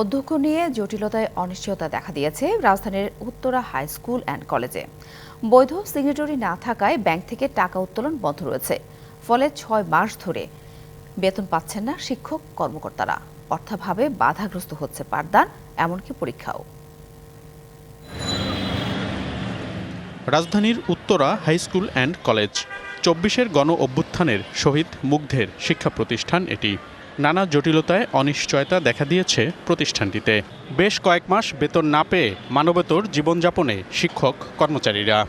অধ্যক্ষ নিয়ে জটিলতায় অনিশ্চয়তা দেখা দিয়েছে রাজধানীর উত্তরা হাই স্কুল অ্যান্ড কলেজে। বৈধ সিগনেটরি না থাকায় ব্যাংক থেকে টাকা উত্তোলন বন্ধ রয়েছে। ফলে ছয় মাস ধরে বেতন পাচ্ছেন না শিক্ষক কর্মকর্তারা। অর্থাভাবে বাধাগ্রস্ত হচ্ছে পাঠদান এমনকি পরীক্ষাও। রাজধানীর Uttara high school and college. চব্বিশের গণ অভ্যুত্থানের শহীদ মুগ্ধের শিক্ষা প্রতিষ্ঠান এটি। নানা জটিলতায় অনিশ্চয়তা দেখা দিয়েছে প্রতিষ্ঠানটিতে। বেশ কয়েক মাস বেতন না পেয়ে মানবেতর জীবনযাপনে শিক্ষক কর্মচারীরা।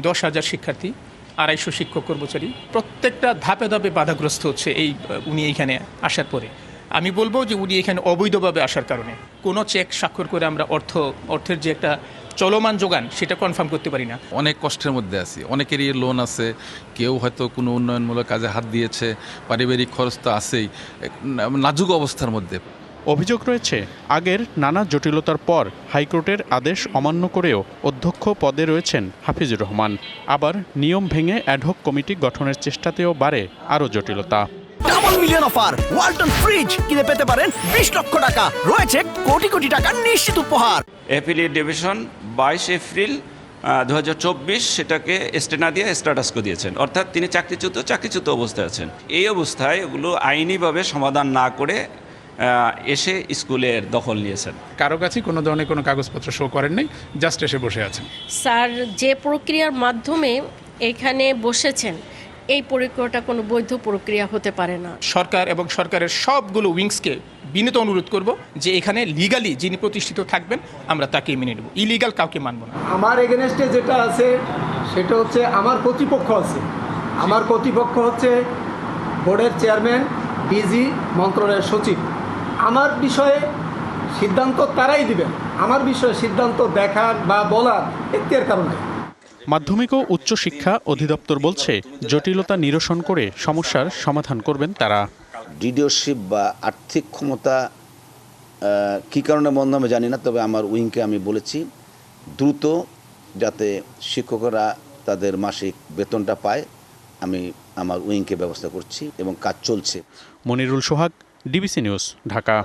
দশ হাজার শিক্ষার্থী, আড়াইশো শিক্ষক কর্মচারী, প্রত্যেকটা ধাপে ধাপে বাধাগ্রস্ত হচ্ছে এই উনি এইখানে আসার পরে। আমি বলব যে উনি এখানে অবৈধভাবে আসার কারণে। কোনো চেক স্বাক্ষর করে আমরা অর্থ, অর্থের যে একটা চলমান যোগান সেটা কনফার্ম করতে পারি না। অনেক কষ্টের মধ্যে আছি। অনেকেরই লোন আছে কেউ হয়তো কোনো উন্নয়নমূলক কাজে হাত দিয়েছে পারিবারিক খরচ তো আছেই নাজুক অবস্থার মধ্যে। অভিযোগ রয়েছে আগের নানা জটিলতার পর হাইকোর্টের আদেশ অমান্য করেও অধ্যক্ষ পদে রয়েছেন হাফিজুর রহমান। আবার নিয়ম ভেঙে অ্যাডহক কমিটি গঠনের চেষ্টাতেও বাড়ে আরও জটিলতা। Double million offer Walton fridge কিনে পেতে পারেন বিশ লক্ষ টাকা। রয়েছে কোটি কোটি টাকার নিশ্চিত উপহার। অ্যাপিলিয়েট ডিভিশন বাইশ এপ্রিল দু সেটাকে স্টেনা দিয়ে স্ট্যাটাসকো দিয়েছেন। অর্থাৎ তিনি চাকরিচ্যুত চাকরিচ্যুত অবস্থায় আছেন। এই অবস্থায় এগুলো আইনিভাবে সমাধান না করে এসে স্কুলের দখল নিয়েছেন। কারও কাছে কোনো ধরনের কোনো কাগজপত্র শো করেন নাই জাস্ট এসে বসে আছেন। স্যার যে প্রক্রিয়ার মাধ্যমে এখানে বসেছেন এই প্রক্রিয়াটা কোনো বৈধ প্রক্রিয়া হতে পারে না। সরকার এবং সরকারের সবগুলো উইংসকে বিনীত অনুরোধ করব যে এখানে লিগালি যিনি প্রতিষ্ঠিত থাকবেন আমরা তাকে মেনে নেব। ইলিগাল কাউকে মানব না। আমার এগেনস্টে যেটা আছে সেটা হচ্ছে আমার প্রতিপক্ষ আছে। আমার প্রতিপক্ষ হচ্ছে বোর্ডের চেয়ারম্যান ডিজি মন্ত্রণালয়ের সচিব। আমার বিষয়ে সিদ্ধান্ত তারাই দিবেন। আমার বিষয়ে সিদ্ধান্ত দেখার বা বলার এর কারণে। মাধ্যমিক ও উচ্চশিক্ষা অধিদপ্তর বলছে জটিলতা নিরসন করে সমস্যার সমাধান করবেন তারা। লিডারশিপ বা আর্থিক ক্ষমতা কী কারণে বন্ধ আমি জানি না তবে আমার উইংকে আমি বলেছি দ্রুত যাতে শিক্ষকরা তাদের মাসিক বেতনটা পায় আমি আমার উইংকে ব্যবস্থা করছি এবং কাজ চলছে। Monirul Sohag DBC news Dhaka.